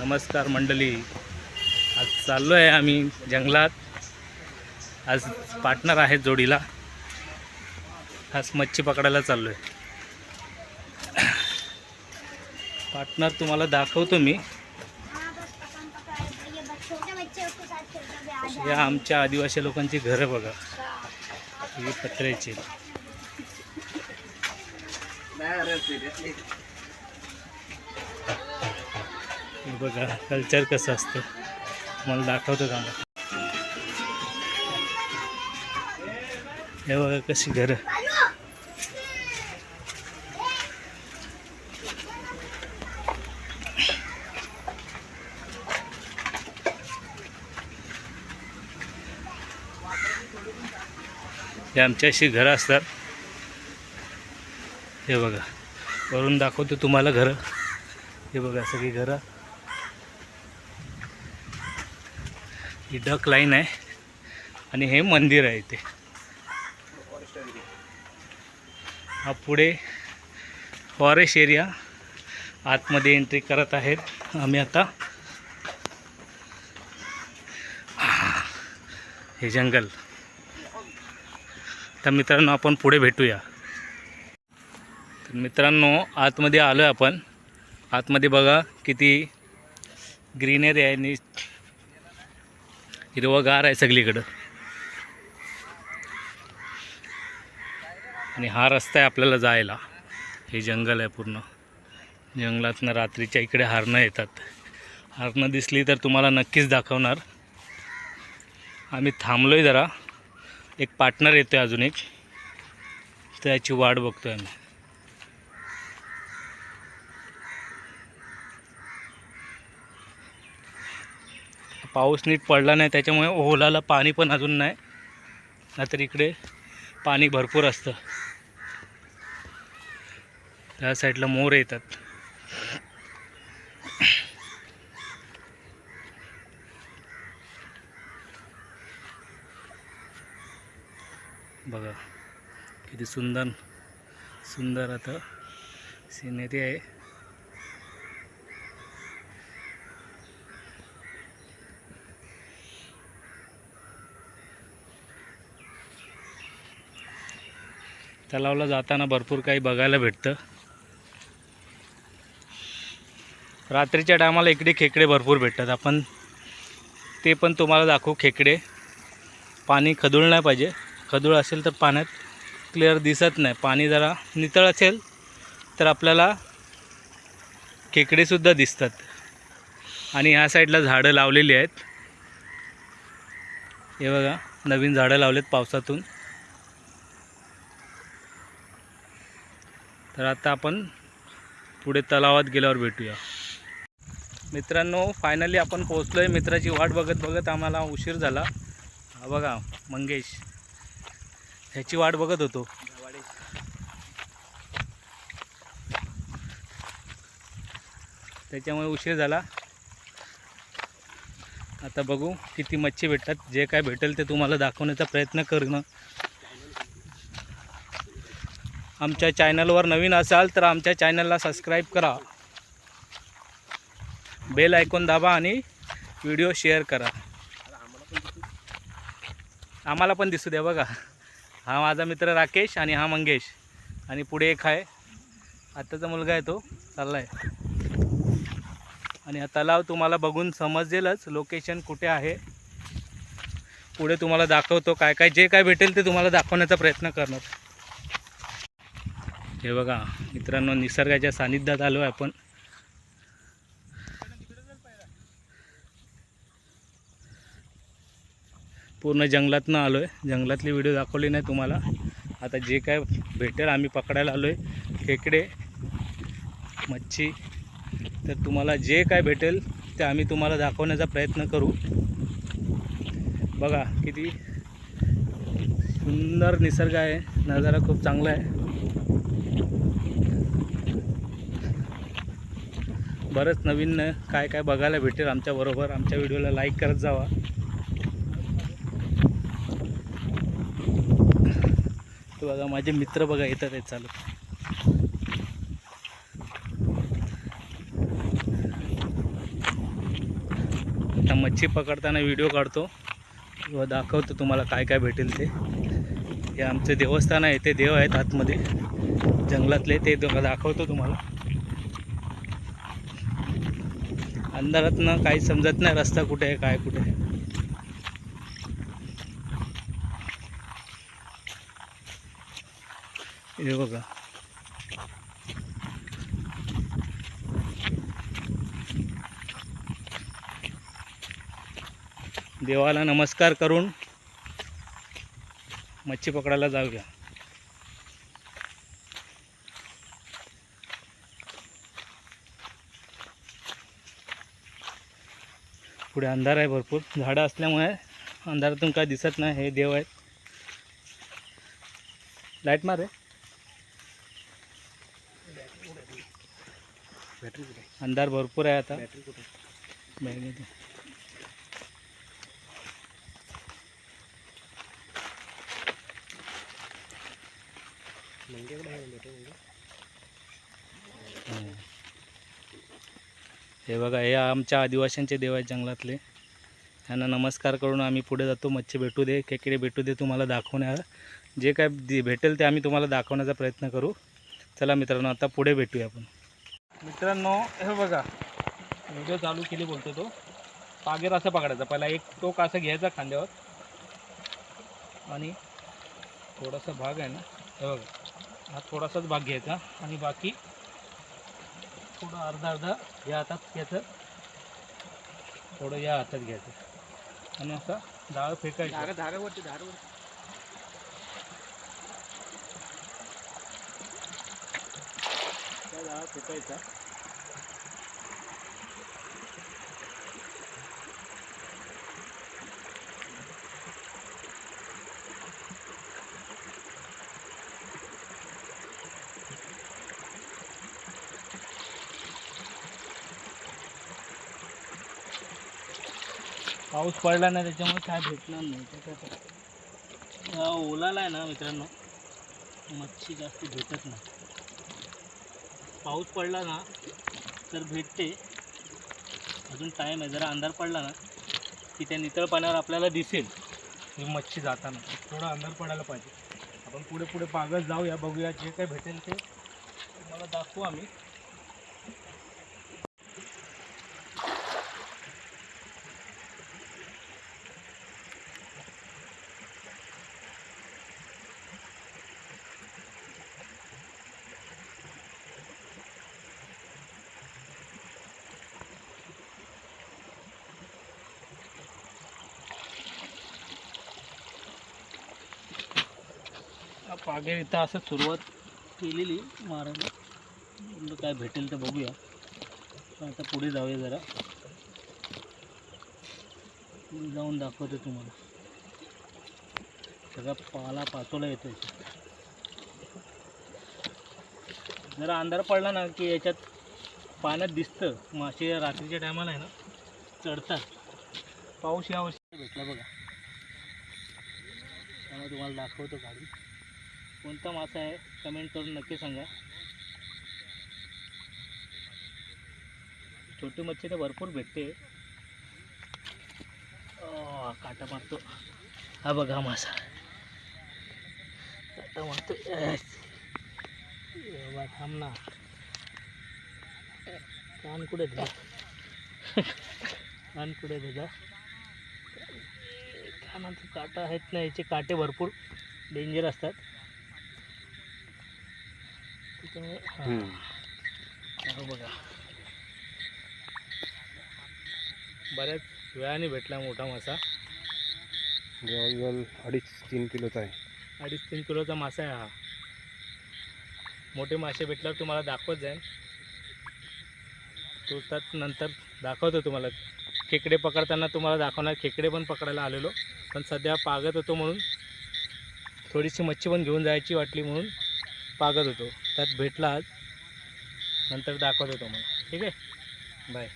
नमस्कार मंडळी. आज चाललो आहे आम्ही जंगलात. आज पार्टनर आहेत जोडीला. आज मच्छी पकडायला चाललो आहे पार्टनर तुम्हाला दाखवतो मी. या आमच्या आदिवासी लोकांची घरं बघा. ही पत्र्याची. बघा कल्चर कसं असतं. मला दाखवतो का? हे बघा कशी घरं. हे आमच्याशी घरं असतात. हे बघा वरून दाखवतो तुम्हाला घरं. हे बघा सगळी घरं. ही डक लाईन आहे आणि हे मंदिर आहे इथे. हा पुढे फॉरेस्ट एरिया आतमध्ये एंट्री करत आहेत आम्ही आता. हे जंगल. तर मित्रांनो आपण पुढे भेटूया. तर मित्रांनो आतमध्ये आलो आहे आपण. आतमध्ये बघा किती ग्रीनरी आहे आणि हिरवंगार आहे सगळीकडं. आणि हा रस्ता आहे आपल्याला जायला. हे जंगल आहे पूर्ण. जंगलातनं रात्रीच्या इकडे हरणं येतात. हरणं दिसली तर तुम्हाला नक्कीच दाखवणार. आम्ही थांबलो आहे जरा. एक पार्टनर येतो आहे अजून एक. त्याची वाट बघतो आहे आम्ही. पाऊस नीट पडला नाही त्याच्यामुळे ओलाला पाणी पण अजून नाही. नाहीतर इकडे पाणी भरपूर असतं. त्या साईडला मोर येतात. बघा किती सुंदर सुंदर आता सिनेरी आहे. तलावला जाताना भरपूर काही बघायला भेटतं. रात्रीच्या टायमाला इकडे खेकडे भरपूर भेटतात. आपण ते पण तुम्हाला दाखवू खेकडे. पाणी खदूळ नाही पाहिजे. खदूळ असेल तर पाण्यात क्लिअर दिसत नाही. पाणी जरा नितळ असेल तर आपल्याला खेकडेसुद्धा दिसतात. आणि ह्या साईडला झाडं लावलेली आहेत. हे बघा नवीन झाडं लावलेत पावसातून. तर आता आपण पुढे तलावात गेल्यावर भेटूया. मित्रांनो फायनली आपण पोचलो आहे मित्राची वाट बघत बघत आम्हाला उशीर झाला. हा बघा मंगेश. ह्याची वाट बघत होतो. त्याच्यामुळे उशीर झाला. आता बघू किती मच्छी भेटतात. जे काय भेटेल ते तुम्हाला दाखवण्याचा प्रयत्न करणं. आमच्या चॅनलवर नवीन असाल तर आमच्या चॅनलला सबस्क्राईब करा. बेल ऐकून दाबा आणि व्हिडिओ शेअर करा. आम्हाला पण दिसू द्या बघा. हा माझा मित्र राकेश आणि हा मंगेश. आणि पुढे एक आहे. आत्ताचा मुलगा आहे तो. चालला आहे आणि हा तलाव तुम्हाला बघून समजेलच लोकेशन कुठे आहे. पुढे तुम्हाला दाखवतो काय काय. जे काय भेटेल ते तुम्हाला दाखवण्याचा प्रयत्न करणार. हे बघा मित्रांनो निसर्गाच्या सानिध्यात आलो आहे आपण. पूर्ण जंगलातनं आलो आहे जंगलातली व्हिडिओ दाखवली नाही तुम्हाला. आता जे काय भेटेल आम्ही पकडायला आलो आहे खेकडे मच्छी. तर तुम्हाला जे काय भेटेल ते आम्ही तुम्हाला दाखवण्याचा प्रयत्न करू. बघा किती सुंदर निसर्ग आहे. नजारा खूप चांगला आहे. बरंच नवीन काय काय बघायला भेटेल आमच्याबरोबर आमच्या व्हिडिओला लाईक करत जावा. हे बघा माझे मित्र बघा येतात आहेत चालू. आता मच्छी पकडताना व्हिडिओ काढतो. किंवा दाखवतो तुम्हाला काय काय भेटेल ते. हे आमचं देवस्थान आहे ते देव आहेत आतमध्ये. जंगलातले ते दाखवतो तुम्हाला. अंधारातनं काही समजत नाही रस्ता कुठे आहे काय कुठे आहे. हे बघा. देवाला नमस्कार करून मच्छी पकडायला जाऊया. पुढे अंधार आहे भरपूर. झाडं असल्यामुळे अंधारातून काय दिसत नाही हे देव आहेत. लाइट मार रे. अंधार भरपूर आहे आता. बॅगेत. हे बघा हे आमच्या आदिवासींचे देव आहेत जंगलातले. त्यांना नमस्कार करून आम्ही पुढे जातो. मच्छी भेटू दे खेकडे भेटू दे तुम्हाला दाखवण्या जे काय दे- भेटेल ते आम्ही तुम्हाला दाखवण्याचा प्रयत्न करू. चला मित्रांनो आता पुढे भेटूया आपण. मित्रांनो हे बघा व्हिडिओ चालू केली बोलतो तो. पागेर असं पकडायचा. पहिला एक टोक असं घ्यायचा खांद्यावर. आणि थोडासा भाग आहे ना हे बघा हा थोडासाच भाग घ्यायचा. आणि बाकी थोडं अर्धा अर्धा या हातात घ्यायचं. थोडं या हातात घ्यायचं. आणि असं डाळ फेकायचं. धागावरती धागावर त्या डाळ फेकायचा. पाऊस पडला नाही त्याच्यामुळे काय भेटणार नाही. त्याच्यात हा ओलाला आहे ना मित्रांनो. मच्छी जास्त भेटत नाही. पाऊस पडला ना तर भेटते. अजून टाईम आहे जरा अंधार पडला ना की त्या नितळ पाण्यावर आपल्याला दिसेल. ही मच्छी जाताना. थोडा अंधार पडायला पाहिजे. आपण पुढे पुढे पागत जाऊया बघूया जे काही भेटेल ते. तुम्हाला दाखवू आम्ही. पागे इथं असं सुरुवात केलेली मारायला. काय भेटेल तर बघूया. पण आता पुढे जाऊया जरा. जाऊन दाखवतो तुम्हाला. सगळा पाला पाचोला येतो जरा अंधार पडला ना की याच्यात पाण्यात दिसतं. मासे रात्रीच्या टायमाला आहे ना चढतात. पाऊस यावर्षी भेटला बघा. त्यामुळे तुम्हाला दाखवतो गाडी. कोणता मासा आहे कमेंट करून नक्की सांगा. छोटी मच्छी तर भरपूर भेटते. काटा मारतो. हा बघा मासा. काटा मारतो. थांब ना. कान कुठे तुझा कान कुठे तुझा कानात काटा आहेत ना याचे काटे भरपूर. डेंजर असतात. हो. बघा बऱ्याच वेळाने भेटला मोठा मासा. जवळजवळ अडीच तीन किलोचा आहे. अडीच तीन किलोचा मासा आहे हा. मोठे मासे भेटल्यावर तुम्हाला दाखवत जाईल तुरतात नंतर दाखवतो तुम्हाला. खेकडे पकडताना तुम्हाला दाखवणार. खेकडे पण पकडायला आलेलो. पण सध्या पागत होतो म्हणून. थोडीशी मच्छी पण घेऊन जायची वाटली म्हणून. पागत होतो. त्यात भेटला आज नंतर दाखवतो तुम्हाला ठीक आहे? बाय